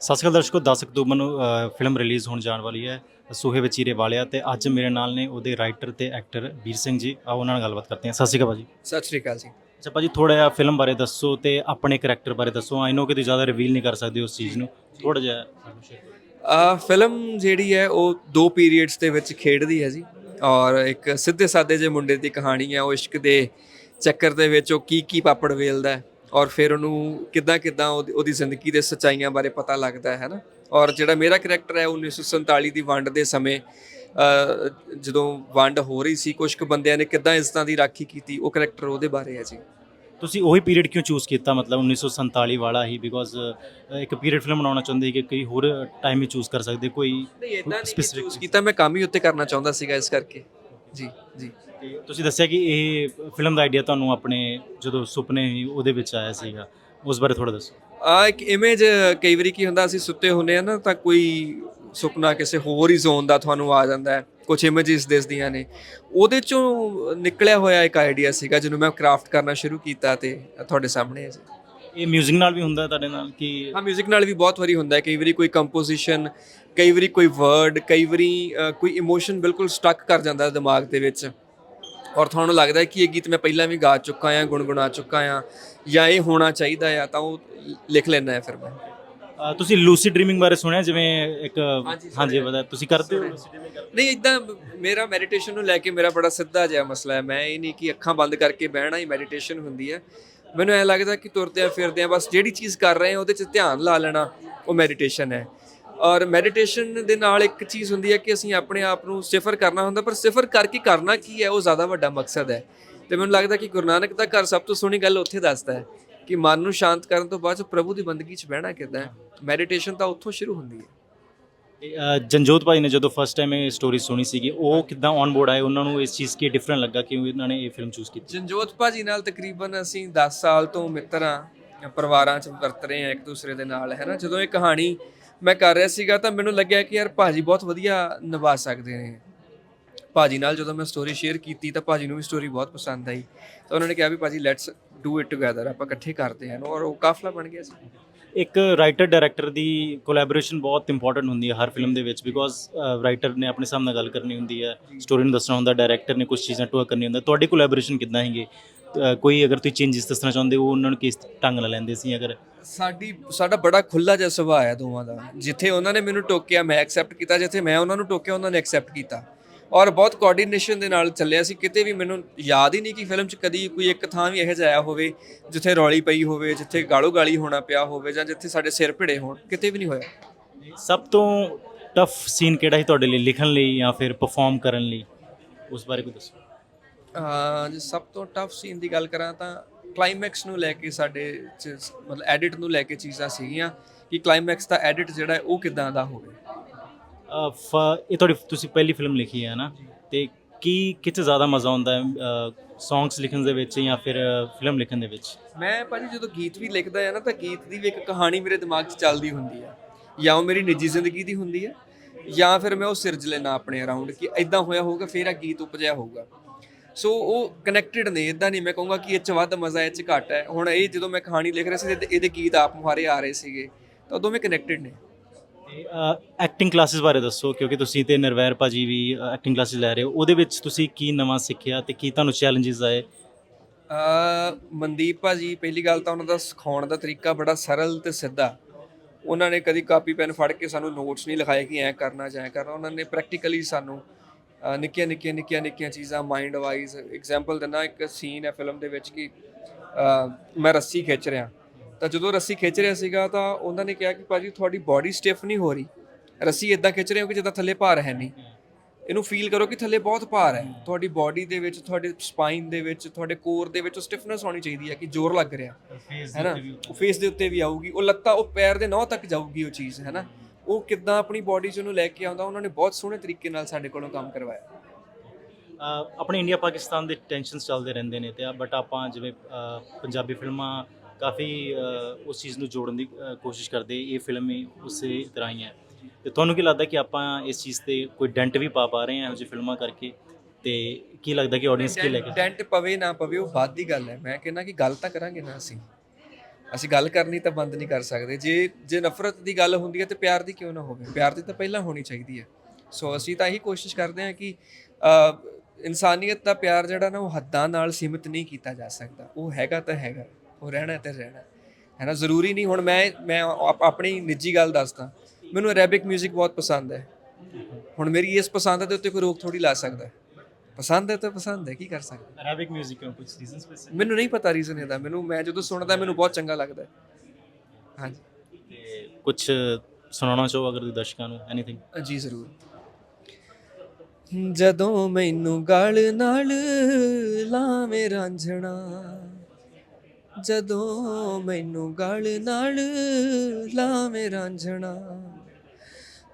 ਸਤਿ ਸ਼੍ਰੀ ਅਕਾਲ ਦਰਸ਼ਕੋ 10 ਅਕਤੂਬਰ ਨੂੰ ਫਿਲਮ ਰਿਲੀਜ਼ ਹੋਣ ਜਾਣ ਵਾਲੀ ਹੈ ਸੂਹੇ ਵਚੀਰੇ ਵਾਲਿਆ ਤੇ ਅੱਜ ਮੇਰੇ ਨਾਲ ਨੇ ਉਹਦੇ ਰਾਈਟਰ ਤੇ ਐਕਟਰ ਵੀਰ ਸਿੰਘ ਜੀ। ਆਓ ਉਹਨਾਂ ਨਾਲ ਗੱਲਬਾਤ ਕਰਦੇ ਹਾਂ। ਸਤਿ ਸ਼੍ਰੀ ਅਕਾਲ ਭਾਜੀ। ਸਤਿ ਸ਼੍ਰੀ ਅਕਾਲ ਜੀ। ਅੱਛਾ ਭਾਜੀ ਥੋੜਾ ਜਿਹਾ ਫਿਲਮ ਬਾਰੇ ਦੱਸੋ ਤੇ ਆਪਣੇ ਕਰੈਕਟਰ ਬਾਰੇ ਦੱਸੋ। ਆਈ ਨੋ ਕਿ ਤੁਸੀਂ ਜ਼ਿਆਦਾ ਰਿਵੀਲ ਨਹੀਂ ਕਰ ਸਕਦੇ ਉਸ ਚੀਜ਼ ਨੂੰ। ਥੋੜਾ ਜਿਹਾ ਸਾਨੂੰ ਫਿਲਮ ਜਿਹੜੀ ਹੈ ਉਹ ਦੋ ਪੀਰੀਅਡਸ ਦੇ ਵਿੱਚ ਖੇਡਦੀ ਹੈ ਜੀ। ਔਰ ਇੱਕ ਸਿੱਧੇ ਸਾਦੇ ਜਿਹੇ ਮੁੰਡੇ ਦੀ ਕਹਾਣੀ ਹੈ ਉਹ ਇਸ਼ਕ ਦੇ ਚੱਕਰ ਦੇ ਵਿੱਚ ਉਹ ਕੀ ਕੀ ਪਾਪੜ ਵੇਲਦਾ ਹੈ। ਔਰ ਫਿਰ ਉਹਨੂੰ ਕਿੱਦਾਂ ਕਿੱਦਾਂ ਉਹਦੀ ਜ਼ਿੰਦਗੀ ਦੇ ਸੱਚਾਈਆਂ ਬਾਰੇ ਪਤਾ ਲੱਗਦਾ ਹੈ ਨਾ। ਔਰ ਜਿਹੜਾ ਮੇਰਾ ਕਰੈਕਟਰ ਹੈ 1947 ਦੀ ਵੰਡ ਦੇ ਸਮੇਂ ਜਦੋਂ ਵੰਡ ਹੋ ਰਹੀ ਸੀ ਕੁਝ ਕੁ ਬੰਦਿਆਂ ਨੇ ਕਿੱਦਾਂ ਇੱਜ਼ਤਾਂ ਦੀ ਰਾਖੀ ਕੀਤੀ ਉਹ ਕਰੈਕਟਰ ਉਹਦੇ ਬਾਰੇ ਹੈ ਜੀ। ਤੁਸੀਂ ਉਹੀ ਪੀਰੀਅਡ ਕਿਉਂ ਚੂਜ਼ ਕੀਤਾ? ਮਤਲਬ 1947 ਵਾਲਾ ਹੀ ਬਿਕੋਜ਼ ਇੱਕ ਪੀਰੀਅਡ ਫਿਲਮ ਬਣਾਉਣਾ ਚਾਹੁੰਦੇ ਕਿ ਕੋਈ ਹੋਰ ਟਾਈਮ ਹੀ ਚੂਜ਼ ਕਰ ਸਕਦੇ ਕੋਈ ਨਹੀਂ ਇਦਾਂ ਨਹੀਂ specific ਚੂਜ਼ ਕੀਤਾ ਮੈਂ ਕੰਮ ਹੀ ਉੱਤੇ ਕਰਨਾ ਚਾਹੁੰਦਾ ਸੀਗਾ ਇਸ ਕਰਕੇ। ਜੀ ਜੀ। ਤੇ ਤੁਸੀਂ ਦੱਸਿਆ ਕਿ ਇਹ ਫਿਲਮ ਦਾ ਆਈਡੀਆ ਤੁਹਾਨੂੰ ਆਪਣੇ ਜਦੋਂ ਸੁਪਨੇ ਸੀ ਉਹਦੇ ਵਿੱਚ ਆਇਆ ਸੀਗਾ ਉਸ ਬਾਰੇ ਥੋੜਾ ਦੱਸੋ। ਆ ਇੱਕ ਇਮੇਜ ਕਈ ਵਾਰੀ ਕੀ ਹੁੰਦਾ ਅਸੀਂ ਸੁੱਤੇ ਹੁੰਦੇ ਆ ਨਾ ਤਾਂ ਕੋਈ ਸੁਪਨਾ ਕਿਸੇ ਹੋਰ ਹੀ ਜ਼ੋਨ ਦਾ ਤੁਹਾਨੂੰ ਆ ਜਾਂਦਾ ਹੈ ਕੁਝ ਇਮੇजेस ਦਿਸਦੀਆਂ ਨੇ। ਉਹਦੇ ਚੋਂ ਨਿਕਲਿਆ ਹੋਇਆ ਇੱਕ ਆਈਡੀਆ ਸੀਗਾ ਜਿਹਨੂੰ ਮੈਂ ਕਰਾਫਟ ਕਰਨਾ ਸ਼ੁਰੂ ਕੀਤਾ ਤੇ ਤੁਹਾਡੇ ਸਾਹਮਣੇ ਹੈ ਜੀ। ਇਹ 뮤직 ਨਾਲ ਵੀ ਹੁੰਦਾ ਤੁਹਾਡੇ ਨਾਲ ਕਿ ਹਾਂ 뮤직 ਨਾਲ ਵੀ ਬਹੁਤ ਵਾਰੀ ਹੁੰਦਾ ਹੈ ਕਈ ਵਾਰੀ ਕੋਈ ਕੰਪੋਜੀਸ਼ਨ ਕਈ ਵਾਰੀ ਕੋਈ ਵਰਡ ਕਈ ਵਾਰੀ ਅ, ਕੋਈ ਇਮੋਸ਼ਨ ਬਿਲਕੁਲ ਸਟਕ ਕਰ ਜਾਂਦਾ ਹੈ ਦਿਮਾਗ ਦੇ ਵਿੱਚ ਔਰ ਤੁਹਾਨੂੰ ਲੱਗਦਾ ਹੈ ਕਿ ਇਹ ਗੀਤ ਮੈਂ ਪਹਿਲਾਂ ਵੀ ਗਾ ਚੁੱਕਾ ਹਾਂ ਗੁੰਗੁਣਾ ਚੁੱਕਾ ਹਾਂ ਜਾਂ ਇਹ ਹੋਣਾ ਚਾਹੀਦਾ ਆ ਤਾਂ ਉਹ ਲਿਖ ਲੈਣਾ ਹੈ ਫਿਰ ਮੈਂ ਅ, ਤੁਸੀਂ ਲੂਸੀ ਡ੍ਰੀਮਿੰਗ ਬਾਰੇ ਸੁਣਿਆ ਜਿਵੇਂ ਇੱਕ ਹਾਂਜੀ, ਹਾਂਜੀ ਸੁਣਿਆ। ਪਤਾ ਤੁਸੀਂ ਕਰਦੇ ਹੋ ਨਹੀਂ ਇਦਾਂ ਮੇਰਾ ਮੈਡੀਟੇਸ਼ਨ ਨੂੰ ਲੈ ਕੇ ਮੇਰਾ ਬੜਾ ਸਿੱਧਾ ਜਿਹਾ ਮਸਲਾ ਹੈ ਮੈਂ ਇਹ ਨਹੀਂ ਕਿ ਅੱਖਾਂ ਬੰਦ ਕਰਕੇ ਬਹਿਣਾ ਹੀ ਮੈਡੀਟੇਸ਼ਨ ਹੁੰਦੀ ਹੈ ਮੈਨੂੰ ਐ ਲੱਗਦਾ ਕਿ ਤੁਰਦਿਆਂ ਫਿਰਦਿਆਂ ਬਸ ਜਿਹੜੀ ਚੀਜ਼ ਕਰ ਰਹੇ ਹਾਂ, ਉਹਦੇ 'ਚ ਧਿਆਨ ਲਾ ਲੈਣਾ, ਉਹ ਮੈਡੀਟੇਸ਼ਨ ਹੈ। ਔਰ ਮੈਡੀਟੇਸ਼ਨ ਦੇ ਨਾਲ ਇੱਕ ਚੀਜ਼ ਹੁੰਦੀ ਹੈ ਕਿ ਅਸੀਂ ਆਪਣੇ ਆਪ ਨੂੰ ਸਿਫਰ ਕਰਨਾ ਹੁੰਦਾ, ਪਰ ਸਿਫਰ ਕਰਕੇ ਕਰਨਾ ਕੀ ਹੈ, ਉਹ ਜ਼ਿਆਦਾ ਵੱਡਾ ਮਕਸਦ ਹੈ। ਤੇ ਮੈਨੂੰ ਲੱਗਦਾ ਕਿ ਗੁਰੂ ਨਾਨਕ ਦਾ ਘਰ ਸਭ ਤੋਂ ਸੋਹਣੀ ਗੱਲ ਉੱਥੇ ਦੱਸਦਾ ਹੈ ਕਿ ਮਨ ਨੂੰ ਸ਼ਾਂਤ ਕਰਨ ਤੋਂ ਬਾਅਦ ਪ੍ਰਭੂ ਦੀ ਬੰਦਗੀ 'ਚ ਬਹਿਣਾ ਕਿੱਦਾਂ ਹੈ। ਮੈਡੀਟੇਸ਼ਨ ਤਾਂ ਉੱਥੋਂ ਸ਼ੁਰੂ ਹੁੰਦੀ ਹੈ। ਜਨਜੋਤ ਭਾਈ ਨੇ ਜਦੋਂ ਫਸਟ ਟਾਈਮ ਇਹ ਸਟੋਰੀ ਸੁਣੀ ਸੀਗੀ, ਉਹ ਕਿਦਾਂ ਔਨ ਬੋਰਡ ਆਏ? ਉਹਨਾਂ ਨੂੰ ਇਸ ਚੀਜ਼ ਕੀ ਡਿਫਰੈਂਟ ਲੱਗਾ ਕਿ ਇਹਨਾਂ ਨੇ ਇਹ ਫਿਲਮ ਚੂਜ਼ ਕੀਤੀ? ਜਨਜੋਤ ਭਾਜੀ ਨਾਲ ਤਕਰੀਬਨ ਅਸੀਂ 10 ਸਾਲ ਤੋਂ ਮਿੱਤਰ ਹਾਂ ਪਰਿਵਾਰਾਂ 'ਚ ਵਰਤ ਰਹੇ ਹਾਂ ਇੱਕ ਦੂਸਰੇ ਦੇ ਨਾਲ, ਹੈ ਨਾ? ਜਦੋਂ ਇਹ ਕਹਾਣੀ ਮੈਂ ਕਰ ਰਿਹਾ ਸੀਗਾ ਤਾਂ ਮੈਨੂੰ ਲੱਗਿਆ ਕਿ ਯਾਰ ਭਾਜੀ ਬਹੁਤ ਵਧੀਆ ਨਿਭਾ ਸਕਦੇ ਨੇ। ਭਾਜੀ ਨਾਲ ਜਦੋਂ ਮੈਂ ਸਟੋਰੀ ਸ਼ੇਅਰ ਕੀਤੀ ਤਾਂ ਭਾਜੀ ਨੂੰ ਵੀ ਸਟੋਰੀ ਬਹੁਤ ਪਸੰਦ ਆਈ। ਤਾਂ ਉਹਨਾਂ ਨੇ ਕਿਹਾ ਵੀ ਭਾਜੀ ਲੈਟਸ ਡੂ ਇਟ ਟੁਗੇਦਰ ਆਪਾਂ ਇਕੱਠੇ ਕਰਦੇ ਹਾਂ ਔਰ ਉਹ ਕਾਫਲਾ ਬਣ ਗਿਆ ਸੀ। ਇੱਕ ਰਾਈਟਰ ਡਾਇਰੈਕਟਰ ਦੀ ਕੋਲੈਬੋਰੇਸ਼ਨ ਬਹੁਤ ਇੰਪੋਰਟੈਂਟ ਹੁੰਦੀ ਹੈ ਹਰ ਫਿਲਮ ਦੇ ਵਿੱਚ ਬਿਕੋਜ਼ ਰਾਈਟਰ ਨੇ ਆਪਣੇ ਸਾਹਮਣੇ ਗੱਲ ਕਰਨੀ ਹੁੰਦੀ ਹੈ ਸਟੋਰੀ ਨੂੰ ਦੱਸਣਾ ਹੁੰਦਾ ਡਾਇਰੈਕਟਰ ਨੇ ਕੁਝ ਚੀਜ਼ਾਂ ਟੂਆ ਕਰਨੀ ਹੁੰਦਾ ਤੁਹਾਡੀ ਕੋਲੈਬੋਰੇਸ਼ਨ ਕਿੱਦਾਂ ਹੈਗੀ ਕੋਈ ਅਗਰ ਤੁਸੀਂ ਚੇਂਜਸ ਦੱਸਣਾ ਚਾਹੁੰਦੇ ਹੋ, ਉਹਨਾਂ ਨੂੰ ਕਿਸ ਢੰਗ ਨਾਲ ਲੈਂਦੇ ਸੀ ਅਗਰ? ਸਾਡੀ, ਸਾਡਾ ਬੜਾ ਖੁੱਲਾ ਜਿਹਾ ਸੁਭਾਅ ਹੈ ਦੋਵਾਂ ਦਾ, ਜਿੱਥੇ ਉਹਨਾਂ ਨੇ ਮੈਨੂੰ ਟੋਕਿਆ, ਮੈਂ ਐਕਸੈਪਟ ਕੀਤਾ, ਜਿੱਥੇ ਮੈਂ ਉਹਨਾਂ ਨੂੰ ਟੋਕਿਆ, ਉਹਨਾਂ ਨੇ ਐਕਸੈਪਟ ਕੀਤਾ। ਔਰ ਬਹੁਤ ਕੋਆਰਡੀਨੇਸ਼ਨ ਦੇ ਨਾਲ ਚੱਲਿਆ ਸੀ। ਕਿਤੇ ਵੀ ਮੈਨੂੰ ਯਾਦ ਹੀ ਨਹੀਂ ਕਿ ਫਿਲਮ 'ਚ ਕਦੀ ਕੋਈ ਇੱਕ ਥਾਂ ਵੀ ਇਹੋ ਜਿਹਾ ਆਇਆ ਹੋਵੇ ਜਿੱਥੇ ਰੌਲੀ ਪਈ ਹੋਵੇ ਜਿੱਥੇ ਗਾਲੋ ਗਾਲੀ ਹੋਣਾ ਪਿਆ ਹੋਵੇ ਜਾਂ ਜਿੱਥੇ ਸਾਡੇ ਸਿਰ ਭਿੜੇ ਹੋਣ ਕਿਤੇ ਵੀ ਨਹੀਂ ਹੋਇਆ। ਸਭ ਤੋਂ ਟਫ ਸੀਨ ਕਿਹੜਾ ਸੀ ਤੁਹਾਡੇ ਲਈ ਲਿਖਣ ਲਈ ਜਾਂ ਫਿਰ ਪਰਫਾਰਮ ਕਰਨ ਲਈ? ਉਸ ਬਾਰੇ ਕੋਈ ਦੱਸੋ। ਜੇ ਸਭ ਤੋਂ ਟਫ ਸੀਨ ਦੀ ਗੱਲ ਕਰਾਂ ਤਾਂ ਕਲਾਈਮੈਕਸ ਨੂੰ ਲੈ ਕੇ ਸਾਡੇ 'ਚ ਮਤਲਬ ਐਡਿਟ ਨੂੰ ਲੈ ਕੇ ਚੀਜ਼ਾਂ ਸੀਗੀਆਂ ਕਿ ਕਲਾਈਮੈਕਸ ਦਾ ਐਡਿਟ ਜਿਹੜਾ ਉਹ ਕਿਦਾਂ ਦਾ ਹੋਵੇ। ਅ, ਫ- ਇਹ ਤੁਹਾਡੀ ਤੁਸੀਂ ਪਹਿਲੀ ਫਿਲਮ ਲਿਖੀ ਹੈ ਨਾ? ਤੇ ਕੀ ਕਿੱਥੇ ਜ਼ਿਆਦਾ ਮਜ਼ਾ ਆਉਂਦਾ ਹੈ ਸੌਂਗਸ ਲਿਖਣ ਦੇ ਵਿੱਚ ਜਾਂ ਫਿਰ ਫਿਲਮ ਲਿਖਣ ਦੇ ਵਿੱਚ? ਮੈਂ ਭਾਜੀ ਜਦੋਂ ਗੀਤ ਵੀ ਲਿਖਦਾ ਆ ਨਾ ਤਾਂ ਗੀਤ ਦੀ ਵੀ ਇੱਕ ਕਹਾਣੀ ਮੇਰੇ ਦਿਮਾਗ 'ਚ ਚੱਲਦੀ ਹੁੰਦੀ ਆ ਜਾਂ ਉਹ ਮੇਰੀ ਨਿੱਜੀ ਜ਼ਿੰਦਗੀ ਦੀ ਹੁੰਦੀ ਆ ਜਾਂ ਫਿਰ ਮੈਂ ਉਹ ਸਿਰਜ ਲੈਣਾ ਆਪਣੇ ਅਰਾਊਂਡ ਕਿ ਇਦਾਂ ਹੋਇਆ ਹੋਊਗਾ ਫਿਰ ਆ ਗੀਤ ਉਪਜਿਆ ਹੋਊਗਾ। ਸੋ ਉਹ ਕਨੈਕਟਡ ਨੇ ਇਦਾਂ ਨਹੀਂ ਮੈਂ ਕਹੂੰਗਾ ਕਿ ਇਹ 'ਚ ਵੱਧ ਮਜ਼ਾ ਇਹ 'ਚ ਘੱਟ ਹੈ। ਹੁਣ ਇਹ ਜਦੋਂ ਮੈਂ ਕਹਾਣੀ ਲਿਖ ਰਿਹਾ ਸੀ ਤੇ ਇਹਦੇ ਗੀਤ ਆਪ ਮੁਹਾਰੇ ਆ ਰਹੇ ਸੀਗੇ ਤਾਂ ਉਹ ਦੋਵੇਂ ਕਨੈਕਟਡ ਨੇ। ਐਕਟਿੰਗ ਕਲਾਸਿਸ ਬਾਰੇ ਦੱਸੋ, ਕਿਉਂਕਿ ਤੁਸੀਂ ਤੇ ਨਿਰਵੈਰ ਭਾਜੀ ਵੀ ਐਕਟਿੰਗ ਕਲਾਸਿਸ ਲੈ ਰਹੇ ਹੋ। ਉਹਦੇ ਵਿੱਚ ਤੁਸੀਂ ਕੀ ਨਵਾਂ ਸਿੱਖਿਆ ਤੇ ਕੀ ਤੁਹਾਨੂੰ ਚੈਲੰਜਸ ਆਏ? ਅ, ਮਨਦੀਪ ਭਾਜੀ, ਪਹਿਲੀ ਗੱਲ ਤਾਂ ਉਹਨਾਂ ਦਾ ਸਿਖਾਉਣ ਦਾ ਤਰੀਕਾ ਬੜਾ ਸਰਲ ਤੇ ਸਿੱਧਾ। ਉਹਨਾਂ ਨੇ ਕਦੀ ਕਾਪੀ, ਪੈਨ ਫੜ ਕੇ ਸਾਨੂੰ ਨੋਟਸ ਨਹੀਂ ਲਿਖਾਏ ਕਿ ਐਂ ਕਰਨਾ ਜਾਂ ਐਂ ਕਰਨਾ। ਉਹਨਾਂ ਨੇ ਪ੍ਰੈਕਟੀਕਲੀ ਸਾਨੂੰ ਨਿੱਕੀਆਂ ਨਿੱਕੀਆਂ ਨਿੱਕੀਆਂ ਨਿੱਕੀਆਂ ਚੀਜ਼ਾਂ ਮਾਈਂਡ ਵਾਈਜ਼ ਐਗਜ਼ਾਮਪਲ ਦਿੰਦਾ ਇੱਕ ਸੀਨ ਹੈ ਫਿਲਮ ਦੇ ਵਿੱਚ ਕਿ ਮੈਂ ਰੱਸੀ ਖਿੱਚ ਰਿਹਾ। ਤਾਂ ਜਦੋਂ ਰੱਸੀ ਖਿੱਚ ਰਿਹਾ ਸੀਗਾ ਤਾਂ ਉਹਨਾਂ ਨੇ ਕਿਹਾ ਕਿ ਭਾਜੀ ਤੁਹਾਡੀ ਬਾਡੀ ਸਟਿਫ ਨਹੀਂ ਹੋ ਰਹੀ। ਰੱਸੀ ਇਦਾਂ ਖਿੱਚ ਰਹੇ ਹੋ ਕਿ ਜਿੱਦਾਂ ਥੱਲੇ ਭਾਰ ਹੈ ਨਹੀਂ। ਇਹਨੂੰ ਫੀਲ ਕਰੋ ਕਿ ਥੱਲੇ ਬਹੁਤ ਭਾਰ ਹੈ। ਤੁਹਾਡੀ ਬਾਡੀ ਦੇ ਵਿੱਚ ਤੁਹਾਡੇ ਸਪਾਈਨ ਦੇ ਵਿੱਚ ਤੁਹਾਡੇ ਕੋਰ ਦੇ ਵਿੱਚ ਸਟਿਫਨੈਸ ਹੋਣੀ ਚਾਹੀਦੀ ਹੈ ਕਿ ਜ਼ੋਰ ਲੱਗ ਰਿਹਾ। ਹੈ ਨਾ ਉਹ ਫੇਸ ਦੇ ਉੱਤੇ ਵੀ ਆਊਗੀ। ਉਹ ਲੱਤਾਂ ਉਹ ਪੈਰ ਦੇ ਨੌ ਤੱਕ ਜਾਊਗੀ ਉਹ ਚੀਜ਼ ਹੈ ਨਾ ਉਹ ਕਿੱਦਾਂ ਆਪਣੀ ਬਾਡੀ 'ਚ ਉਹਨੂੰ ਲੈ ਕੇ ਆਉਂਦਾ ਉਹਨਾਂ ਨੇ ਬਹੁਤ ਸੋਹਣੇ ਤਰੀਕੇ ਨਾਲ ਸਾਡੇ ਕੋਲੋਂ ਕੰਮ ਕਰਵਾਇਆ। ਆਪਣੇ ਇੰਡੀਆ ਪਾਕਿਸਤਾਨ ਦੇ ਟੈਨਸ਼ਨਸ ਚੱਲਦੇ ਰਹਿੰਦੇ ਨੇ ਤੇ ਬਟ ਆਪਾਂ ਜਿਵੇਂ ਪੰਜਾਬੀ ਫਿਲਮਾਂ ਕਾਫੀ ਉਸ ਚੀਜ਼ ਨੂੰ ਜੋੜਨ ਦੀ ਕੋਸ਼ਿਸ਼ ਕਰਦੇ, ਇਹ ਫਿਲਮ ਵੀ ਉਸੇ ਤਰ੍ਹਾਂ ਹੀ ਹੈ। ਤੇ ਤੁਹਾਨੂੰ ਕੀ ਲੱਗਦਾ ਕਿ ਆਪਾਂ ਇਸ ਚੀਜ਼ ਤੇ ਕੋਈ ਡੈਂਟ ਵੀ ਪਾ ਪਾ ਰਹੇ ਹਾਂ ਇਹੋ ਜਿਹੀ ਫਿਲਮਾਂ ਕਰਕੇ? ਤੇ ਕੀ ਲੱਗਦਾ ਕਿ ਆਡੀਅנס ਕੀ ਲੈ ਕੇ? ਟੈਂਟ ਪਵੇ ਨਾ ਪਵੇ, ਉਹ ਬਾਅਦ ਦੀ ਗੱਲ ਹੈ। ਮੈਂ ਕਹਿੰਦਾ ਕਿ ਗੱਲ ਤਾਂ ਕਰਾਂਗੇ ਨਾ ਅਸੀਂ। ਅਸੀਂ ਗੱਲ ਕਰਨੀ ਤਾਂ ਬੰਦ ਨਹੀਂ ਕਰ ਸਕਦੇ। ਜੇ ਜੇ ਨਫ਼ਰਤ ਦੀ ਗੱਲ ਹੁੰਦੀ ਹੈ ਤੇ ਪਿਆਰ ਦੀ ਕਿਉਂ ਨਾ ਹੋਵੇ? ਪਿਆਰ ਦੀ ਤਾਂ ਪਹਿਲਾਂ ਹੋਣੀ ਚਾਹੀਦੀ ਹੈ। ਸੋ ਅਸੀਂ ਤਾਂ ਇਹੀ ਕੋਸ਼ਿਸ਼ ਕਰਦੇ ਹਾਂ ਕਿ ਇਨਸਾਨੀਅਤ ਦਾ ਪਿਆਰ ਜਿਹੜਾ ਨਾ ਉਹ ਹੱਦਾਂ ਨਾਲ ਸੀਮਿਤ ਨਹੀਂ ਕੀਤਾ ਜਾ ਸਕਦਾ। ਉਹ ਹੈਗਾ ਤਾਂ ਹੈਗਾ। ਉਹ ਰਹਿਣਾ ਤੇ ਰਹਿਣਾ ਹੈ ਨਾ ਜ਼ਰੂਰੀ ਨਹੀਂ ਹੁਣ ਮੈਂ ਮੈਂ ਆਪ- ਆਪਣੀ ਨਿੱਜੀ ਗੱਲ ਦੱਸਦਾ ਮੈਨੂੰ ਅਰੈਬਿਕ 뮤직 ਬਹੁਤ ਪਸੰਦ ਹੈ ਹੁਣ ਮੇਰੀ ਇਸ ਪਸੰਦ ਦੇ ਉੱਤੇ ਕੋਈ ਰੋਕ ਥੋੜੀ ਲਾ ਸਕਦਾ ਹੈ। ਪਸੰਦ ਹੈ ਤਾਂ ਪਸੰਦ ਹੈ ਕੀ ਕਰ ਸਕਦਾ ਅਰੈਬਿਕ 뮤직 ਕਿਉਂ ਕੁਝ ਰੀਜ਼ਨ ਸਪੈਸਿਫਿਕ ਮੈਨੂੰ ਨਹੀਂ ਪਤਾ ਰੀਜ਼ਨ ਇਹਦਾ ਮੈਨੂੰ ਮੈਂ ਜਦੋਂ ਸੁਣਦਾ ਮੈਨੂੰ ਬਹੁਤ ਚੰਗਾ ਲੱਗਦਾ ਹੈ। ਹਾਂਜੀ ਤੇ ਕੁਝ ਸੁਣਾਉਣਾ ਚਾਹੋ ਅਗਰ ਦਰਸ਼ਕਾਂ ਨੂੰ ਐਨੀਥਿੰਗ ਜੀ ਜ਼ਰੂਰ ਜਦੋਂ ਮੈਨੂੰ ਗਲ ਨਾਲ ਲਾਵੇਂ ਰਾਂਝਣਾ ਜਦੋਂ ਮੈਨੂੰ ਗਲ ਨਾਲ ਲਾਵੇਂ ਰਾਂਝਣਾ,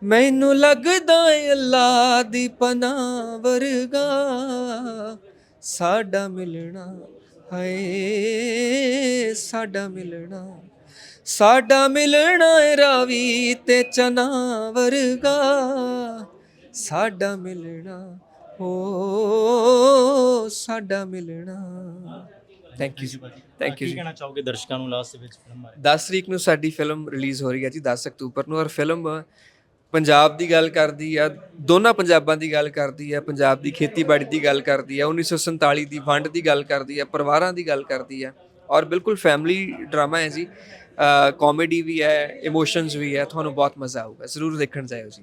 ਮੈਨੂੰ ਲੱਗਦਾ ਏ ਅੱਲਾ ਦੀ ਪਨਾਹ ਵਰਗਾ ਸਾਡਾ ਮਿਲਣਾ ਹਾਏ, ਸਾਡਾ ਮਿਲਣਾ ਸਾਡਾ ਮਿਲਣਾ ਏ ਰਾਵੀ ਤੇ ਚਨਾ ਵਰਗਾ, ਸਾਡਾ ਮਿਲਣਾ ਹੋ ਸਾਡਾ ਮਿਲਣਾ। ਥੈਂਕ ਯੂ ਥੈਂਕ ਯੂ ਕੀ ਕਹਿਣਾ ਚਾਹੋਗੇ ਦਰਸ਼ਕਾਂ ਨੂੰ ਲਾਸਟ ਵਿੱਚ ਫਿਲਮ ਬਾਰੇ? 10 ਤਰੀਕ ਨੂੰ ਸਾਡੀ ਫਿਲਮ ਰਿਲੀਜ਼ ਹੋ ਰਹੀ ਹੈ ਜੀ 10 ਅਕਤੂਬਰ ਨੂੰ। ਔਰ ਫਿਲਮ ਪੰਜਾਬ ਦੀ ਗੱਲ ਕਰਦੀ ਆ ਦੋਨਾਂ ਪੰਜਾਬਾਂ ਦੀ ਗੱਲ ਕਰਦੀ ਆ ਪੰਜਾਬ ਦੀ ਖੇਤੀਬਾੜੀ ਦੀ ਗੱਲ ਕਰਦੀ ਆ 1947 ਦੀ ਵੰਡ ਦੀ ਗੱਲ ਕਰਦੀ ਆ ਪਰਿਵਾਰਾਂ ਦੀ ਗੱਲ ਕਰਦੀ ਆ। ਔਰ ਬਿਲਕੁਲ ਫੈਮਿਲੀ ਡਰਾਮਾ ਹੈ ਜੀ। ਕਾਮੇਡੀ ਵੀ ਹੈ ਇਮੋਸ਼ਨਸ ਵੀ ਹੈ ਤੁਹਾਨੂੰ ਬਹੁਤ ਮਜ਼ਾ ਆਊਗਾ ਜ਼ਰੂਰ ਦੇਖਣ ਜਾਇਓ ਜੀ।